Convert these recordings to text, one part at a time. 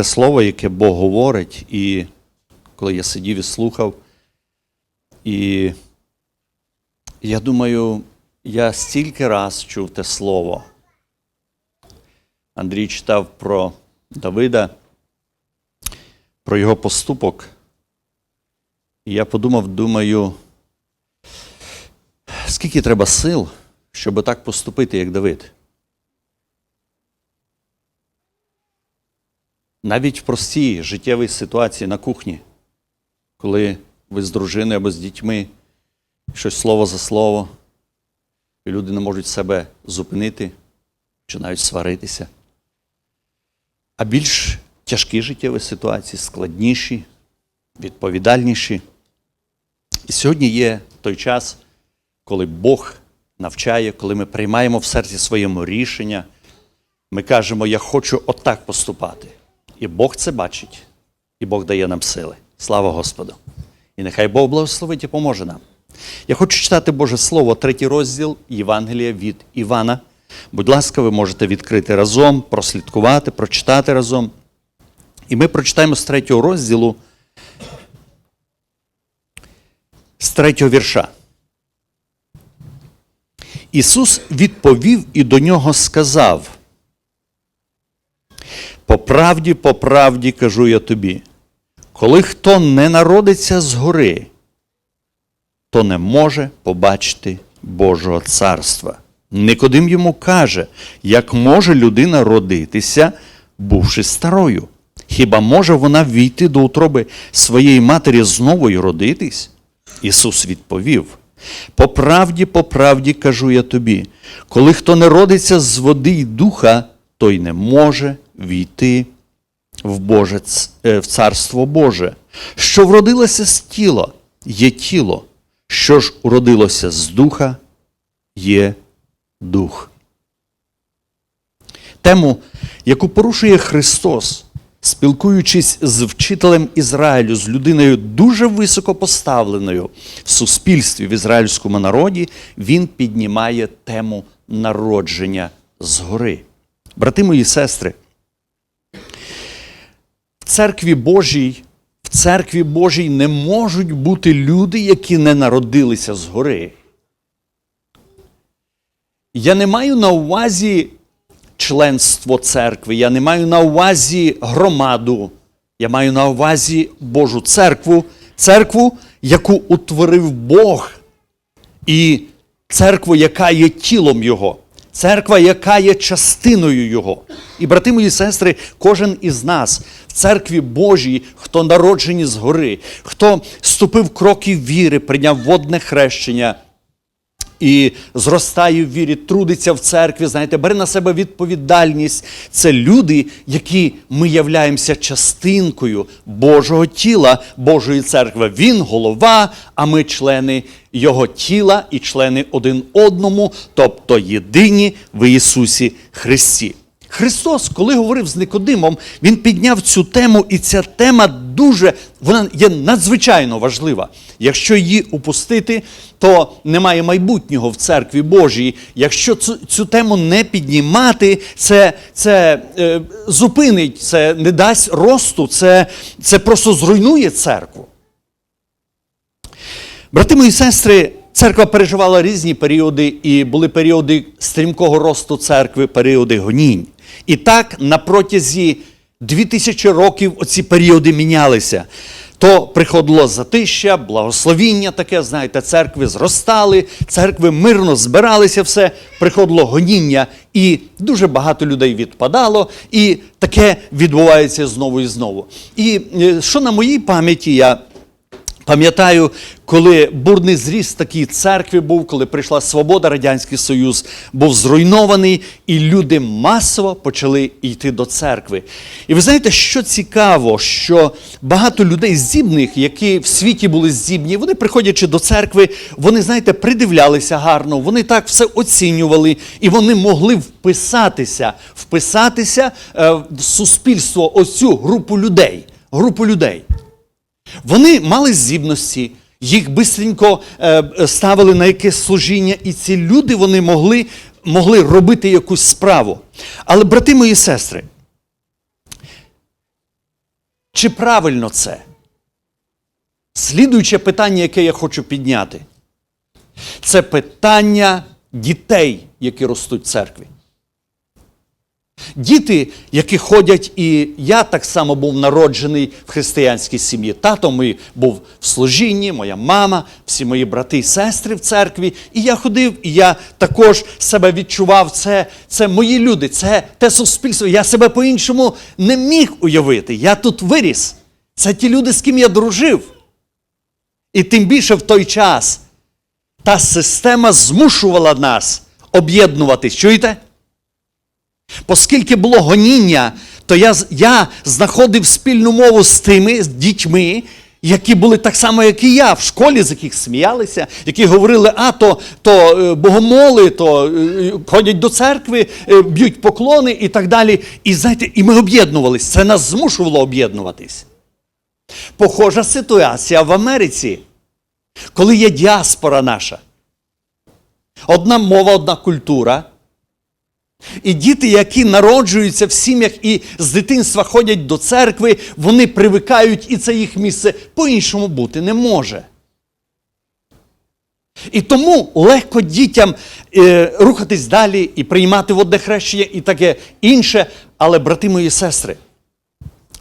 Це слово, яке Бог говорить, і коли я сидів і слухав, і я думаю, я стільки раз чув те слово. Андрій читав про Давида, про його поступок. І я подумав, думаю, скільки треба сил, щоб так поступити, як Давид. Навіть в простій життєвій ситуації на кухні, коли ви з дружиною або з дітьми, щось слово за слово, і люди не можуть себе зупинити, починають сваритися. А більш тяжкі життєві ситуації, складніші, відповідальніші. І сьогодні є той час, коли Бог навчає, коли ми приймаємо в серці своєму рішення, ми кажемо, я хочу отак поступати. І Бог це бачить, і Бог дає нам сили. Слава Господу! І нехай Бог благословить і поможе нам. Я хочу читати Боже Слово, третій розділ Євангелія від Івана. Будь ласка, ви можете відкрити разом, прослідкувати, прочитати разом. І ми прочитаємо з третього розділу, з третього вірша. Ісус відповів і до нього сказав: По правді, по правді кажу я тобі, коли хто не народиться згори, то не може побачити Божого царства. Никодим йому каже, як може людина родитися, бувши старою? Хіба може вона війти до утроби своєї матері знову й родитись? Ісус відповів: По правді, по правді кажу я тобі, коли хто не родиться з води й духа, той не може війти в, Боже, е, в Царство Боже. Що вродилося з тіла, є тіло, що ж уродилося з духа, є дух. Тему, яку порушує Христос, спілкуючись з вчителем Ізраїлю, з людиною дуже високо поставленою в суспільстві в ізраїльському народі, він піднімає тему народження згори. Брати мої сестри, церкві Божій, в церкві Божій не можуть бути люди, які не народилися згори. Я не маю на увазі членство церкви, я не маю на увазі громаду, я маю на увазі Божу церкву, церкву, яку утворив Бог, і церкву, яка є тілом Його, церква, яка є частиною Його. І, брати мої сестри, кожен із нас в церкві Божій, хто народжені згори, хто ступив кроки віри, прийняв водне хрещення і зростає в вірі, трудиться в церкві, знаєте, бере на себе відповідальність. Це люди, які ми являємося частинкою Божого тіла, Божої церкви. Він голова, а ми члени Його тіла і члени один одному, тобто єдині в Ісусі Христі. Христос, коли говорив з Никодимом, Він підняв цю тему, і ця тема дуже вона є надзвичайно важлива. Якщо її упустити, то немає майбутнього в церкві Божій. Якщо цю, цю тему не піднімати, це, це е, зупинить, це не дасть росту, це, це просто зруйнує церкву. Брати мої сестри, церква переживала різні періоди, і були періоди стрімкого росту церкви, періоди гонінь. І так на протязі 2000 років оці періоди мінялися. То приходило затища, благословіння таке, знаєте, церкви зростали, церкви мирно збиралися, все, приходило гоніння, і дуже багато людей відпадало, і таке відбувається знову і знову. І е, що на моїй пам'яті я Пам'ятаю, коли бурний зріст такій церкві був, коли прийшла свобода, Радянський Союз був зруйнований, і люди масово почали йти до церкви. І ви знаєте, що цікаво, що багато людей здібних, які в світі були здібні, вони, приходячи до церкви, вони, знаєте, придивлялися гарно, вони так все оцінювали, і вони могли вписатися, вписатися е, в суспільство, ось цю групу людей. Групу людей. Вони мали здібності, їх бистренько е, ставили на якесь служіння, і ці люди вони могли, могли робити якусь справу. Але, брати мої сестри, Чи правильно це? Слідуюче питання, яке я хочу підняти, це питання дітей, які ростуть в церкві. Діти, які ходять, і я так само був народжений в християнській сім'ї. Тато мій був в служінні, моя мама, всі мої брати і сестри в церкві. І я ходив, і я також себе відчував. Це, це мої люди, це те суспільство. Я себе по-іншому не міг уявити. Я тут виріс. Це ті люди, з ким я дружив. І тим більше в той час та система змушувала нас об'єднуватись. Чуєте? Оскільки було гоніння, то я, я знаходив спільну мову з тими з дітьми, які були так само, як і я, в школі, з яких сміялися, які говорили, а то, то е, богомоли, то е, ходять до церкви, е, б'ють поклони і так далі. І знаєте, і ми об'єднувались. Це нас змушувало об'єднуватись. Похожа ситуація в Америці, коли є діаспора наша. Одна мова, одна культура. І діти, які народжуються в сім'ях і з дитинства ходять до церкви, вони привикають, і це їх місце по-іншому бути не може. І тому легко дітям е, рухатись далі і приймати водне хрещення і таке інше. Але, брати мої сестри,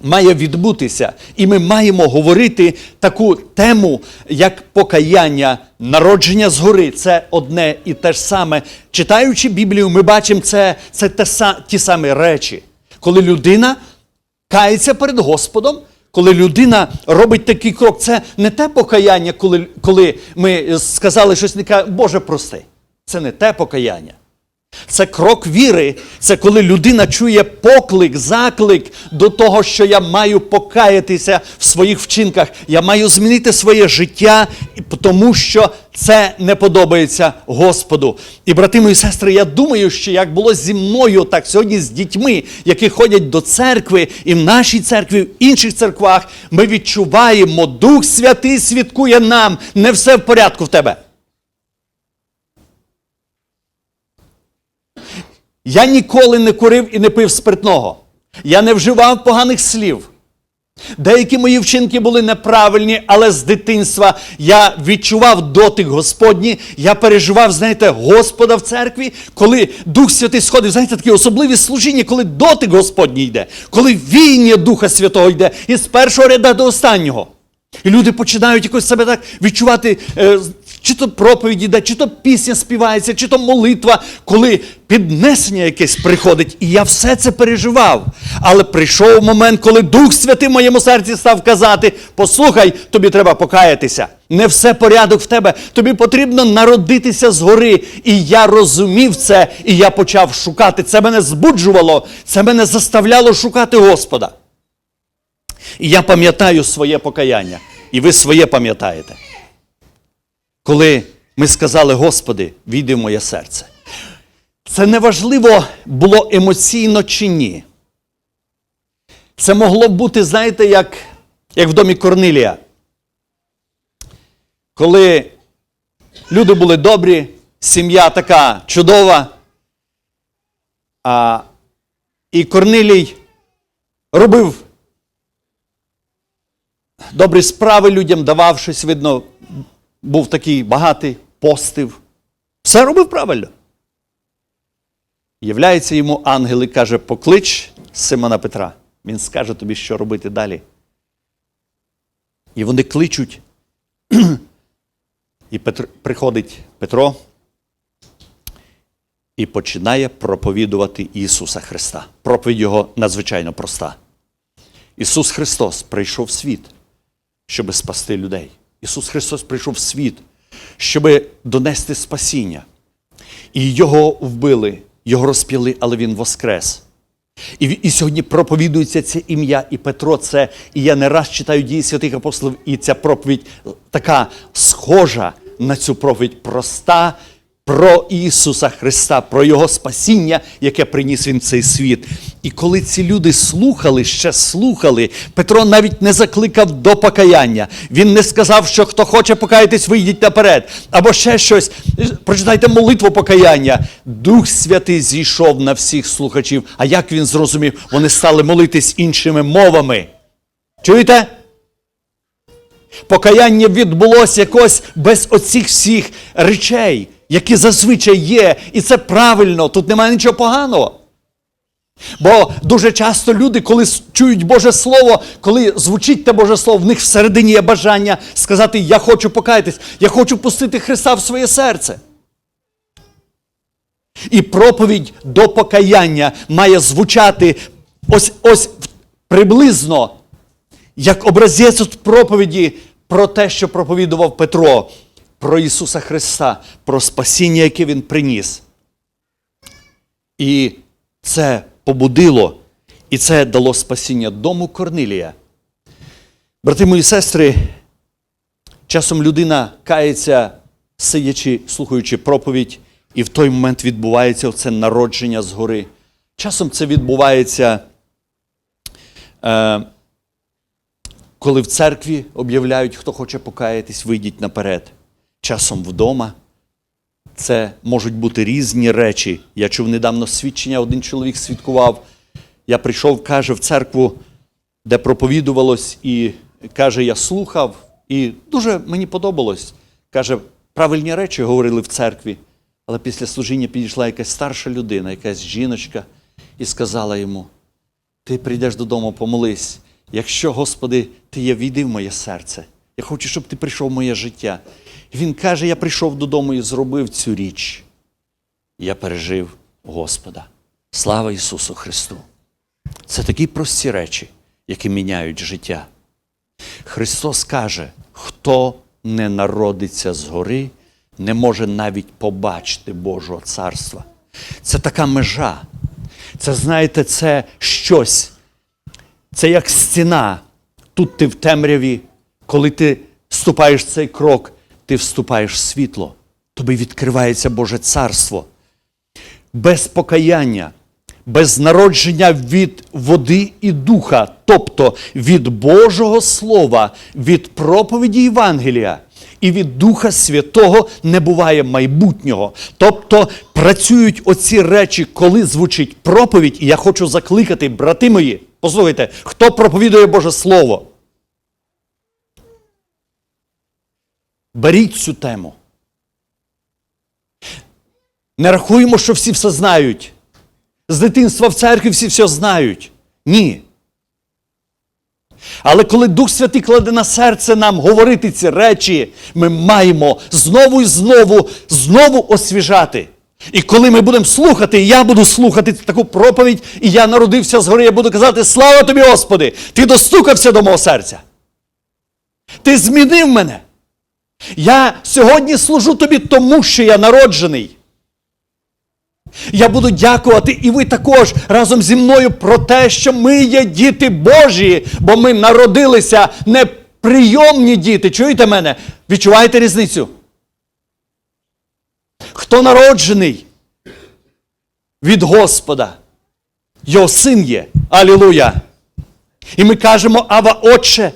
має відбутися, і ми маємо говорити таку тему, як покаяння, народження згори. Це одне і те ж саме. Читаючи Біблію, ми бачимо це, це те, ті самі речі. Коли людина кається перед Господом, коли людина робить такий крок, це не те покаяння, коли, коли ми сказали щось, не ка- Боже, прости. Це не те покаяння. Це крок віри. Це коли людина чує поклик, заклик до того, що я маю покаятися в своїх вчинках. Я маю змінити своє життя, тому що це не подобається Господу. І, брати мої сестри, я думаю, що як було зі мною, так сьогодні з дітьми, які ходять до церкви, і в нашій церкві, в інших церквах, ми відчуваємо, Дух Святий свідкує нам, не все в порядку в тебе. Я ніколи не курив і не пив спиртного. Я не вживав поганих слів. Деякі мої вчинки були неправильні, але з дитинства я відчував дотик Господній, я переживав, знаєте, Господа в церкві, коли Дух Святий сходив, знаєте, такі особливі служіння, коли дотик Господній йде, коли війня Духа Святого йде із першого ряда до останнього. І люди починають якось себе так відчувати, е, чи то проповідь йде, чи то пісня співається, чи то молитва, коли піднесення якесь приходить. І я все це переживав. Але прийшов момент, коли Дух Святий в моєму серці став казати: послухай, тобі треба покаятися. Не все порядок в тебе. Тобі потрібно народитися згори. І я розумів це, і я почав шукати. Це мене збуджувало, це мене заставляло шукати Господа. І я пам'ятаю своє покаяння, і ви своє пам'ятаєте. Коли ми сказали, Господи, війди в моє серце. Це неважливо було емоційно чи ні. Це могло б бути, знаєте, як, як в домі Корнилія. Коли люди були добрі, сім'я така чудова, а, і Корнилій робив добрі справи людям, давав щось, видно, був такий багатий, постив. Все робив правильно. Являється йому ангел і каже: поклич Симона Петра. Він скаже тобі, що робити далі. І вони кличуть. І Петр, приходить Петро і починає проповідувати Ісуса Христа. Проповідь його надзвичайно проста. Ісус Христос прийшов в світ, щоб спасти людей. Ісус Христос прийшов в світ, щоб донести спасіння. І Його вбили, Його розпіли, але Він воскрес. І, і сьогодні проповідується це ім'я, і Петро це, і я не раз читаю дії святих апостолів, і ця проповідь така схожа на цю проповідь проста про Ісуса Христа, про Його спасіння, яке приніс Він цей світ. І коли ці люди слухали, ще слухали, Петро навіть не закликав до покаяння. Він не сказав, що хто хоче покаятись, вийдіть наперед. Або ще щось. Прочитайте молитву покаяння. Дух Святий зійшов на всіх слухачів. А як він зрозумів? Вони стали молитись іншими мовами. Чуєте? Покаяння відбулося якось без оцих всіх речей, які зазвичай є. І це правильно, тут немає нічого поганого. Бо дуже часто люди, коли чують Боже Слово, коли звучить те Боже Слово, в них всередині є бажання сказати: Я хочу покаятись, я хочу пустити Христа в своє серце. І проповідь до покаяння має звучати ось ось приблизно як образець проповіді про те, що проповідував Петро, про Ісуса Христа, про спасіння, яке Він приніс. І це побудило, і це дало спасіння дому Корнилія. Брати мої сестри, часом людина кається, сидячи, слухаючи проповідь, і в той момент відбувається це народження згори. Часом це відбувається. Е, коли в церкві об'являють, хто хоче покаятись, вийдіть наперед. Часом вдома. Це можуть бути різні речі. Я чув недавно свідчення, один чоловік свідкував. Я прийшов, каже, в церкву, де проповідувалось, і каже, я слухав, і дуже мені подобалось. Каже, правильні речі говорили в церкві. Але після служіння підійшла якась старша людина, якась жіночка, і сказала йому: ти прийдеш додому, помолись. Якщо, Господи, Ти є, війди в моє серце. Я хочу, щоб ти прийшов в моє життя. Він каже: я прийшов додому і зробив цю річ. Я пережив Господа. Слава Ісусу Христу! Це такі прості речі, які міняють життя. Христос каже, хто не народиться згори, не може навіть побачити Божого царства. Це така межа. Це, знаєте, це щось. Це як стіна. Тут ти в темряві, коли ти ступаєш цей крок, ти вступаєш в світло. Тобі відкривається Боже царство. Без покаяння, без народження від води і духа, тобто від Божого Слова, від проповіді Євангелія і від Духа Святого не буває майбутнього. Тобто працюють оці речі, коли звучить проповідь, і я хочу закликати, брати мої, послухайте, хто проповідує Боже Слово. Беріть цю тему. Не рахуємо, що всі все знають. З дитинства в церкві всі все знають. Ні. Але коли Дух Святий кладе на серце нам говорити ці речі, ми маємо знову і знову, знову освіжати. І коли ми будемо слухати, я буду слухати таку проповідь, і я народився згори, я буду казати: Слава тобі, Господи! Ти достукався до мого серця. Ти змінив мене. Я сьогодні служу тобі тому, що я народжений. Я буду дякувати і ви також разом зі мною про те, що ми є діти Божі, бо ми народилися не прийомні діти. Чуєте мене? Відчуваєте різницю? Хто народжений від Господа? Його син є. Алілуя! І ми кажемо, Ава Отче.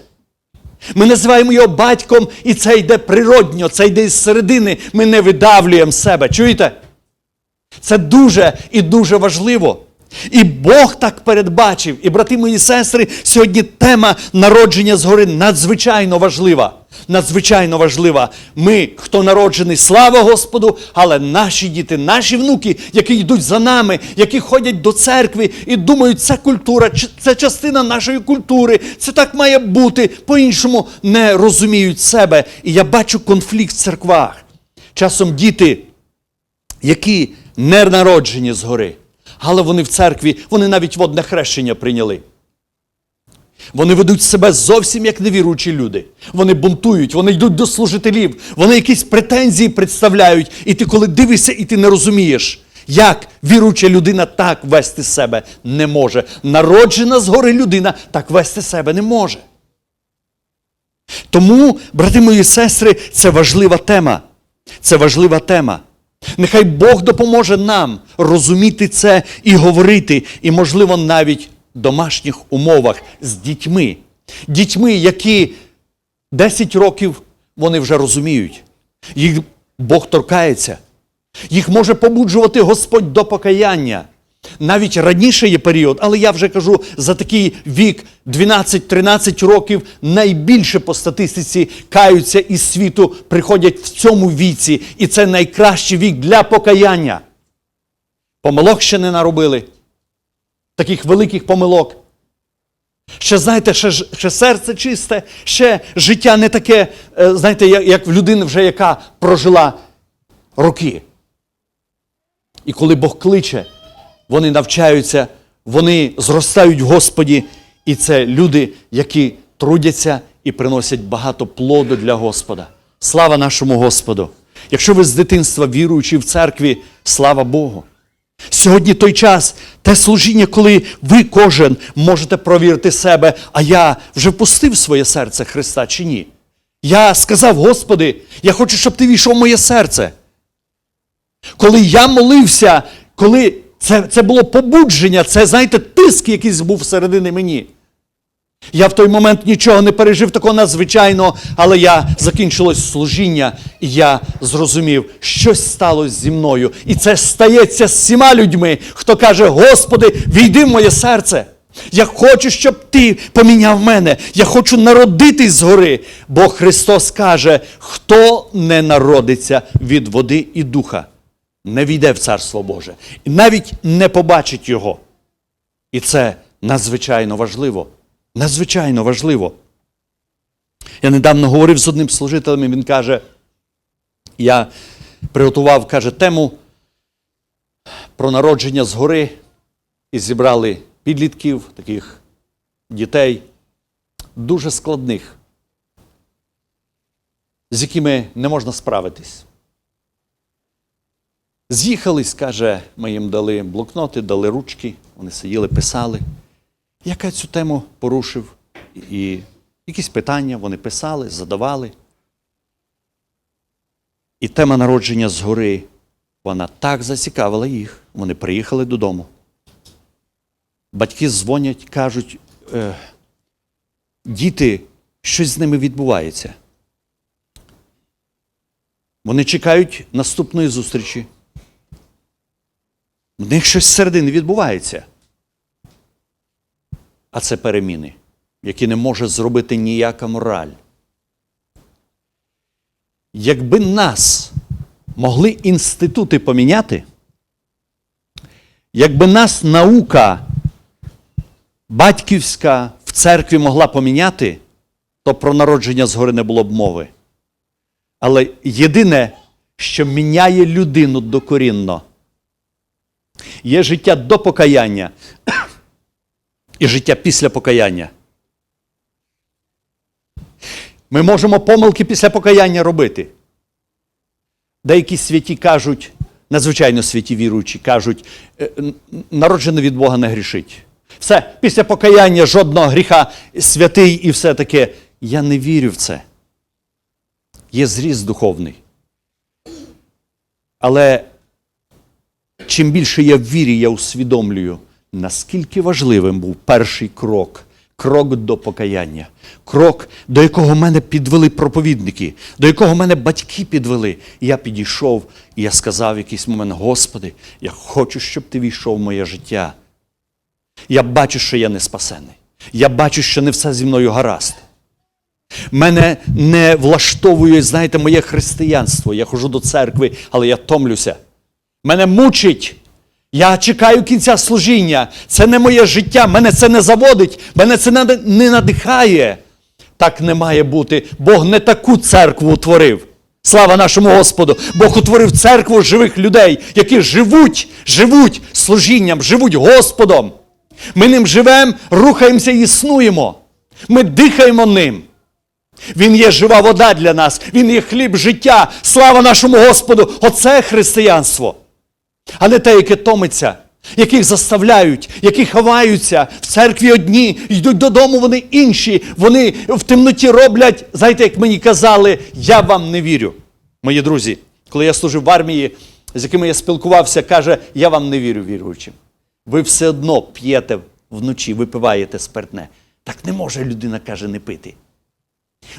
Ми називаємо його батьком, і це йде природньо, це йде із середини. Ми не видавлюємо себе. Чуєте? Це дуже і дуже важливо. І Бог так передбачив. І, брати мої сестри, сьогодні тема народження згори надзвичайно важлива. Надзвичайно важлива. Ми, хто народжений, слава Господу, але наші діти, наші внуки, які йдуть за нами, які ходять до церкви і думають, це культура, це частина нашої культури, це так має бути, по-іншому не розуміють себе. І я бачу конфлікт в церквах. Часом діти які не народжені згори, але вони в церкві, вони навіть водне хрещення прийняли. Вони ведуть себе зовсім як невіруючі люди. Вони бунтують, вони йдуть до служителів, вони якісь претензії представляють. І ти, коли дивишся, і ти не розумієш, як віруюча людина так вести себе не може. Народжена згори людина так вести себе не може. Тому, брати мої сестри, це важлива тема. Це важлива тема. Нехай Бог допоможе нам розуміти це і говорити, і, можливо, навіть домашніх умовах з дітьми. Дітьми, які 10 років вони вже розуміють. Їх Бог торкається. Їх може побуджувати Господь до покаяння. навіть раніше є період, але я вже кажу за такий вік 12-13 років найбільше по статистиці каються із світу, приходять в цьому віці, і це найкращий вік для покаяння. Помилок ще не наробили, таких великих помилок. Ще, знаєте, ще, ще серце чисте, ще життя не таке, е, знаєте, як, в людини вже, яка прожила роки. І коли Бог кличе, вони навчаються, вони зростають в Господі, і це люди, які трудяться і приносять багато плоду для Господа. Слава нашому Господу! Якщо ви з дитинства віруючи в церкві, слава Богу! Сьогодні той час, те служіння, коли ви кожен можете провірити себе, а я вже впустив своє серце Христа чи ні. Я сказав, Господи, я хочу, щоб ти війшов в моє серце. Коли я молився, коли це, це було побудження, це, знаєте, тиск якийсь був всередині мені. Я в той момент нічого не пережив такого надзвичайного, але я закінчилось служіння, і я зрозумів, щось сталося зі мною. І це стається з всіма людьми, хто каже: Господи, війди в моє серце. Я хочу, щоб ти поміняв мене. Я хочу народитись згори. Бо Христос каже: хто не народиться від води і духа, не війде в Царство Боже, і навіть не побачить його. І це надзвичайно важливо. Надзвичайно важливо. Я недавно говорив з одним служителем, і він каже, я приготував, каже, тему про народження згори і зібрали підлітків, таких дітей, дуже складних, з якими не можна справитись. З'їхались, каже, ми їм дали блокноти, дали ручки, вони сиділи, писали. Яка цю тему порушив, і якісь питання вони писали, задавали. І тема народження згори, вона так зацікавила їх. Вони приїхали додому. Батьки дзвонять, кажуть, е, діти, щось з ними відбувається. Вони чекають наступної зустрічі. В них щось зсередини відбувається. А це переміни, які не може зробити ніяка мораль. Якби нас могли інститути поміняти, якби нас наука батьківська в церкві могла поміняти, то про народження згори не було б мови. Але єдине, що міняє людину докорінно, є життя до покаяння і життя після покаяння. Ми можемо помилки після покаяння робити. Деякі святі кажуть, надзвичайно святі віруючі, кажуть, «Е, від Бога не грішить. Все, після покаяння жодного гріха святий і все таке. Я не вірю в це. Є зріст духовний. Але чим більше я в вірі, я усвідомлюю, наскільки важливим був перший крок, крок до покаяння, крок, до якого мене підвели проповідники, до якого мене батьки підвели. І я підійшов, і я сказав в якийсь момент: Господи, я хочу, щоб ти війшов в моє життя. Я бачу, що я не спасений. Я бачу, що не все зі мною гаразд. Мене не влаштовує, знаєте, моє християнство. Я ходжу до церкви, але я томлюся. Мене мучить. Я чекаю кінця служіння. Це не моє життя, мене це не заводить, мене це не надихає. Так не має бути. Бог не таку церкву утворив. Слава нашому Господу! Бог утворив церкву живих людей, які живуть, живуть служінням, живуть Господом. Ми ним живемо, рухаємося і існуємо. Ми дихаємо ним. Він є жива вода для нас, Він є хліб життя. Слава нашому Господу! Оце християнство. А не те, яке томиться, яких заставляють, які ховаються в церкві одні, йдуть додому, вони інші. Вони в темноті роблять, знаєте, як мені казали, я вам не вірю. Мої друзі, коли я служив в армії, з якими я спілкувався, каже, я вам не вірю віруючим. Ви все одно п'єте вночі, випиваєте спиртне. Так не може людина, каже, не пити.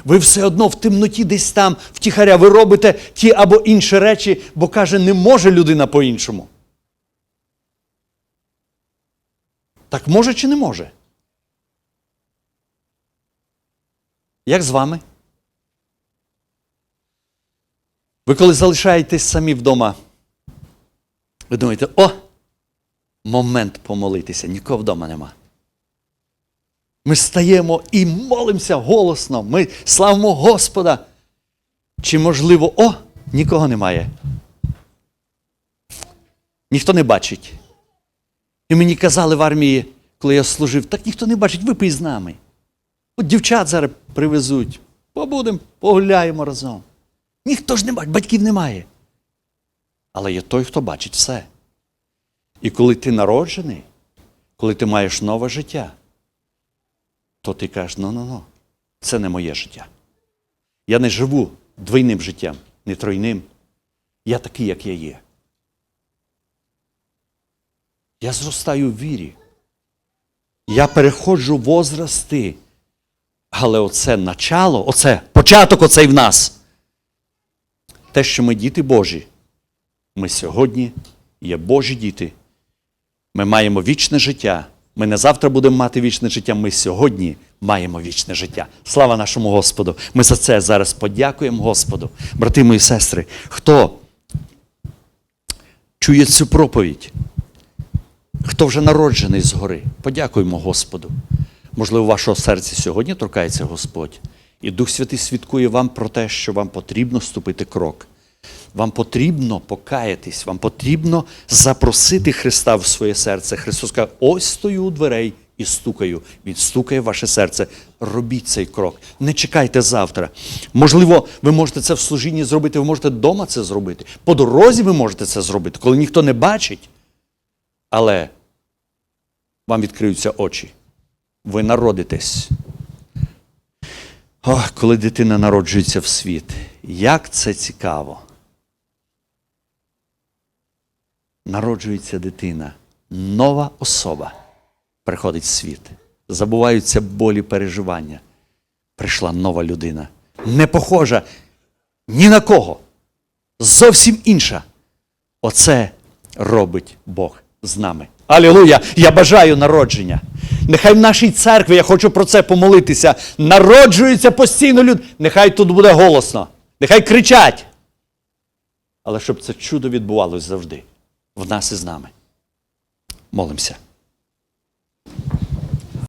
Ви все одно в темноті десь там, втіхаря, ви робите ті або інші речі, бо каже, не може людина по-іншому. Так може чи не може? Як з вами? Ви коли залишаєтесь самі вдома, ви думаєте, о, момент помолитися, нікого вдома нема. Ми стаємо і молимося голосно, ми славимо Господа. Чи можливо, о, нікого немає. Ніхто не бачить. І мені казали в армії, коли я служив, так ніхто не бачить, випий з нами. От дівчат зараз привезуть, побудемо, погуляємо разом. Ніхто ж не бачить, батьків немає. Але є той, хто бачить все. І коли ти народжений, коли ти маєш нове життя, то ти кажеш, ну ну ну це не моє життя. Я не живу двойним життям, не тройним. Я такий, як я є. Я зростаю в вірі. Я переходжу возрасти. Але оце начало, оце початок оцей в нас. Те, що ми діти Божі, ми сьогодні є Божі діти. Ми маємо вічне життя. Ми не завтра будемо мати вічне життя, ми сьогодні маємо вічне життя. Слава нашому Господу! Ми за це зараз подякуємо Господу. Брати мої сестри, хто чує цю проповідь, хто вже народжений згори, подякуємо Господу. Можливо, вашого серця сьогодні торкається Господь, і Дух Святий свідкує вам про те, що вам потрібно ступити крок. Вам потрібно покаятись, вам потрібно запросити Христа в своє серце. Христос каже, ось стою у дверей і стукаю. Він стукає в ваше серце. Робіть цей крок. Не чекайте завтра. Можливо, ви можете це в служінні зробити, ви можете вдома це зробити. По дорозі ви можете це зробити, коли ніхто не бачить. Але вам відкриються очі. Ви народитесь. Ох, коли дитина народжується в світ, як це цікаво. Народжується дитина, нова особа приходить в світ. Забуваються болі переживання. Прийшла нова людина. Не похожа ні на кого. Зовсім інша. Оце робить Бог з нами. Алілуя! Я бажаю народження. Нехай в нашій церкві, я хочу про це помолитися, народжуються постійно люди. Нехай тут буде голосно, нехай кричать. Але щоб це чудо відбувалось завжди в нас і з нами. Молимося.